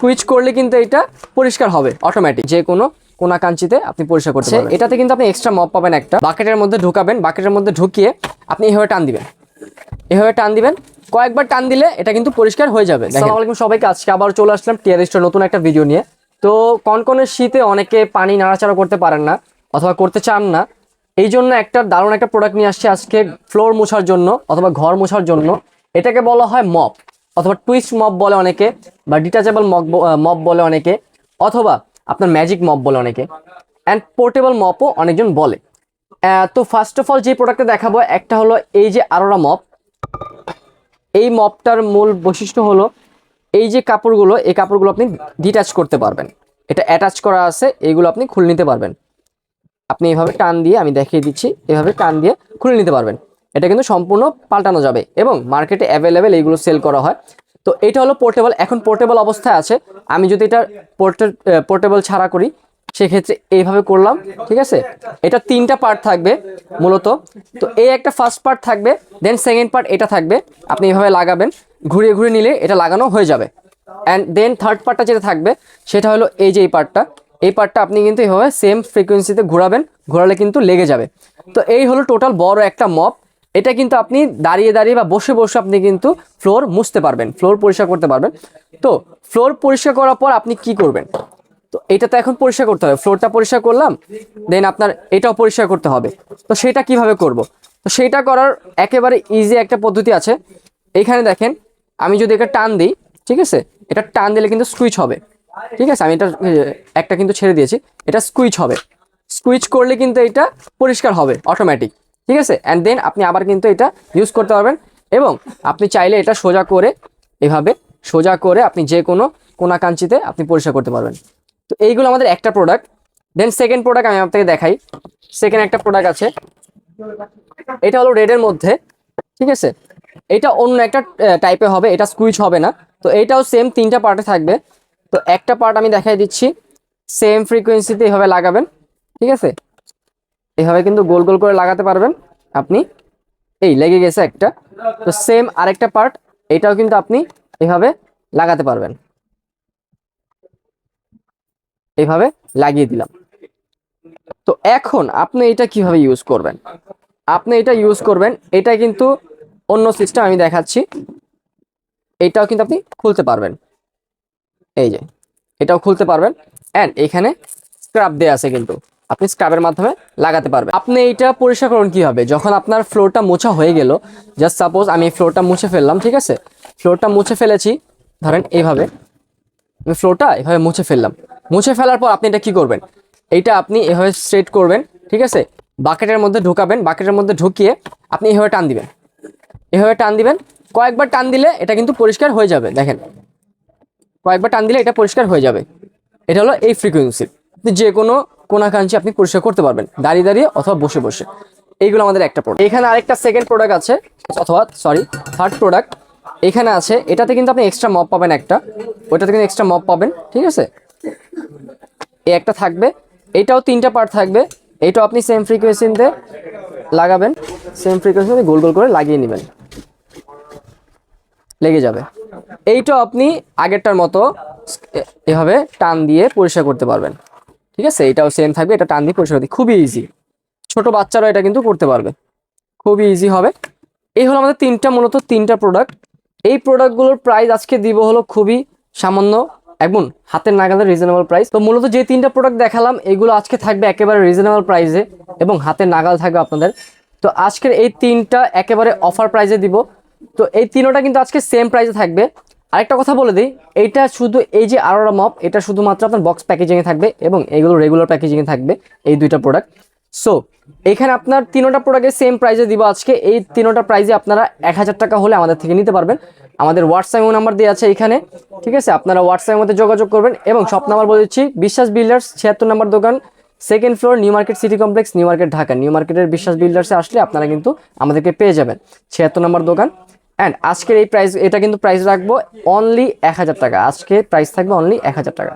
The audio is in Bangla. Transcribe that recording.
সুইচ করলে কিন্তু এটা পরিষ্কার হবে অটোমেটিক যে কোনো কোনা কাঞ্চিতে আপনি পরিষ্কার করতে পারবেন। এটাতে কিন্তু আপনি এক্সট্রা মপ পাবেন একটা। বাকেটের মধ্যে ঢুকাবেন বাকেটের মধ্যে ঢুকিয়ে আপনি এভাবে টান দিবেন। এভাবে টান দিবেন। কয়েকবার টান দিলে এটা কিন্তু পরিষ্কার হয়ে যাবে। আসসালামু আলাইকুম সবাইকে আজকে আবার চলে আসলাম টিয়ার স্টোর নতুন একটা ভিডিও নিয়ে। তো কনকনের শীতে অনেকে পানি নাড়াচাড়া করতে পারেন না অথবা করতে চান না। এই জন্য একটা দারুণ একটা প্রোডাক্ট নিয়ে আসছে আজকে ফ্লোর মোছার জন্য অথবা ঘর মোছার জন্য। এটাকে বলা হয় মপ অথবা টুইস্ট মপ বলে অনেকে, বা ডিটাচেবল মপ মপ বলে অনেকে, অথবা আপনার ম্যাজিক মপ বলে অনেকে অ্যান্ড পোর্টেবল মপও অনেকজন বলে। তো ফার্স্ট অফ অল যে প্রোডাক্টটা দেখাবো, একটা হলো এই যে আরোরা মপ এই মপটার মূল বৈশিষ্ট্য হলো, এই যে কাপড়গুলো, এই কাপড়গুলো আপনি ডিটাচ করতে পারবেন। এটা অ্যাটাচ করা আছে এইগুলো আপনি খুলে নিতে পারবেন। আপনি এভাবে টান দিয়ে, আমি দেখিয়ে দিচ্ছি, এভাবে টান দিয়ে খুলে নিতে পারবেন। এটা কিন্তু সম্পূর্ণ পাল্টানো যাবে এবং মার্কেটে অ্যাভেলেবেল এইগুলো সেল করা হয়। তো এটা হলো পোর্টেবল এখন পোর্টেবল অবস্থায় আছে। আমি যদি এটা পোর্টে পোর্টেবল ছাড়া করি, সেক্ষেত্রে এইভাবে করলাম, ঠিক আছে? এটা তিনটা পার্ট থাকবে মূলত। তো এই একটা ফার্স্ট পার্ট থাকবে দেন সেকেন্ড পার্ট এটা থাকবে। আপনি এইভাবে লাগাবেন, ঘুরিয়ে ঘুরিয়ে নিলে এটা লাগানো হয়ে যাবে। অ্যান্ড দেন থার্ড পার্টটা যেটা থাকবে, সেটা হলো এই যে এই পার্টটা এই পার্টটা আপনি কিন্তু এইভাবে সেম ফ্রিকোয়েন্সিতে ঘোরাবেন, ঘোরালে কিন্তু লেগে যাবে। তো এই হলো টোটাল বড় একটা মপ এটা কিন্তু আপনি দাঁড়িয়ে দাঁড়িয়ে বা বসে বসে আপনি কিন্তু ফ্লোর মুছতে পারবেন ফ্লোর পরিষ্কার করতে পারবেন। তো ফ্লোর পরিষ্কার করার পর আপনি কি করবেন? তো এটা তো এখন পরিষ্কার করতে হবে। ফ্লোরটা পরিষ্কার করলাম দেন আপনার এটাও পরিষ্কার করতে হবে। তো সেটা কীভাবে করব? তো সেটা করার একেবারে ইজি একটা পদ্ধতি আছে। এইখানে দেখেন, আমি যদি এটা টান দিই, ঠিক আছে? এটা টান দিলে কিন্তু সুইচ হবে। ঠিক আছে? আমি এটা একটা কিন্তু ছেড়ে দিয়েছি। এটা সুইচ হবে। সুইচ করলে কিন্তু এটা পরিষ্কার হবে অটোমেটিক ঠিক আছে? অ্যান্ড দেন আপনি আবার কিন্তু এটা ইউজ করতে পারবেন। এবং আপনি চাইলে এটা সোজা করে এভাবে, সোজা করে আপনি যে কোনো কোনা কাঞ্চিতে আপনি পরিষ্কার করতে পারবেন। তো এইগুলো আমাদের একটা প্রোডাক্ট দেন সেকেন্ড প্রোডাক্ট আমি আপনাকে দেখাই। সেকেন্ড একটা প্রোডাক্ট আছে। এটা হলো রেডের মধ্যে। ঠিক আছে? এটা অন্য একটা টাইপে হবে। এটা স্কুইচ হবে না। তো এটাও সেম তিনটা পার্টে থাকবে। তো একটা পার্ট আমি দেখাই দিচ্ছি। সেম ফ্রিকোয়েন্সিতে এভাবে লাগাবেন। ঠিক আছে? এভাবে কিন্তু গোল গোল করে লাগাতে পারবেন আপনি। এই লেগে গেছে একটা। তো সেম আরেকটা পার্ট এটাও কিন্তু আপনি এভাবে লাগাতে পারবেন। এইভাবে লাগিয়ে দিলাম। তো এখন আপনি এটা কীভাবে ইউজ করবেন? আপনি এটা ইউজ করবেন, এটা কিন্তু অন্য সিস্টেম আমি দেখাচ্ছি। এটাও কিন্তু আপনি খুলতে পারবেন। এই যে, এটাও খুলতে পারবেন। অ্যান্ড এখানে স্ক্রাব দেওয়া আছে কিন্তু। আপনি স্ক্রাবের মাধ্যমে লাগাতে পারবেন। আপনি এইটা পরিষ্কার করুন কীভাবে? যখন আপনার ফ্লোরটা মোছা হয়ে গেল জাস্ট সাপোজ আমি ফ্লোরটা মুছে ফেললাম, ঠিক আছে? ফ্লোরটা মুছে ফেলেছি, ধরেন এইভাবে। আমি ফ্লোরটা এভাবে মুছে ফেললাম। মুছে ফেলার পর আপনি এটা কি করবেন? এইটা আপনি এভাবে স্ট্রেট করবেন, ঠিক আছে? বাকেটের মধ্যে ঢুকাবেন বাকেটের মধ্যে ঢুকিয়ে আপনি এভাবে টান দিবেন। এভাবে টান দিবেন। কয়েকবার টান দিলে এটা কিন্তু পরিষ্কার হয়ে যাবে, দেখেন। কয়েকবার টান দিলে এটা পরিষ্কার হয়ে যাবে। এটা হলো এই ফ্রিকোয়েন্সির আপনি যে কোনো কোনাকাঞ্চি আপনি পরিষ্কার করতে পারবেন। দাঁড়িয়ে দাঁড়িয়ে অথবা বসে বসে। এইগুলো আমাদের একটা প্রোডাক্ট এখানে আরেকটা সেকেন্ড প্রোডাক্ট আছে। অথবা সরি থার্ড প্রোডাক্ট এখানে আছে, এটাতে কিন্তু আপনি এক্সট্রা মপ পাবেন একটা। ওইটাতে কিন্তু এক্সট্রা মপ পাবেন, ঠিক আছে? এই একটা থাকবে। এটাও তিনটা পার্ট থাকবে। এটাও আপনি সেম ফ্রিকোয়েন্সিতে লাগাবেন। সেম ফ্রিকোয়েন্সিতে গোল গোল করে লাগিয়ে নেবেন। লেগে যাবে। এইটাও আপনি আগেরটার মতো এভাবে টান দিয়ে পরিষ্কার করতে পারবেন। ঠিক আছে? এটাও সেম থাকবে, এটা টান দিয়ে পরিষ্কার খুবই ইজি ছোট বাচ্চারাও এটা কিন্তু করতে পারবে। খুবই ইজি হবে। এই হলো আমাদের তিনটা, মূলত তিনটা প্রোডাক্ট এই প্রোডাক্টগুলোর প্রাইস আজকে দিব হলো খুবই সামান্য একদম হাতের নাগালের রিজনেবল প্রাইস তো মূলত যে তিনটা প্রোডাক্ট দেখালাম, এগুলো আজকে থাকবে একেবারে রিজনেবল প্রাইসে এবং হাতের নাগাল থাকবে আপনাদের। তো আজকের এই তিনটা একেবারে অফার প্রাইসে দিব। তো এই তিনোটা কিন্তু আজকে সেম প্রাইসে থাকবে। আরেকটা কথা বলে দিই, এইটা শুধু এই যে আরোরা মপ এটা শুধুমাত্র আপনার বক্স প্যাকেজিংয়ে থাকবে এবং এগুলো রেগুলার প্যাকেজিংয়ে থাকবে এই দুইটা প্রোডাক্ট সো এখানে আপনার তিনোটা প্রোডাক্টের সেম প্রাইজে দিব আজকে। এই তিনোটা প্রাইজে আপনারা এক হাজার টাকা হলে আমাদের থেকে নিতে পারবেন। আমাদের হোয়াটসঅ্যাপ নাম্বার দেওয়া আছে এখানে, ঠিক আছে? আপনারা হোয়াটসঅ্যাপের মধ্যে যোগাযোগ করবেন এবং সব নাম্বার বলে দিচ্ছি বিশ্বাস বিল্ডার্স ছিয়াত্তর নাম্বার দোকান second floor new market city complex new market Dhaka new মার্কেটের বিশ্বাস বিল্ডার্সে আসলে আপনারা কিন্তু আমাদেরকে পেয়ে যাবেন। ছিয়াত্তর নাম্বার দোকান। অ্যান্ড আজকের এই প্রাইস এটা কিন্তু প্রাইস রাখব অনলি এক হাজার টাকা। আজকে প্রাইস থাকবে অনলি এক হাজার টাকা।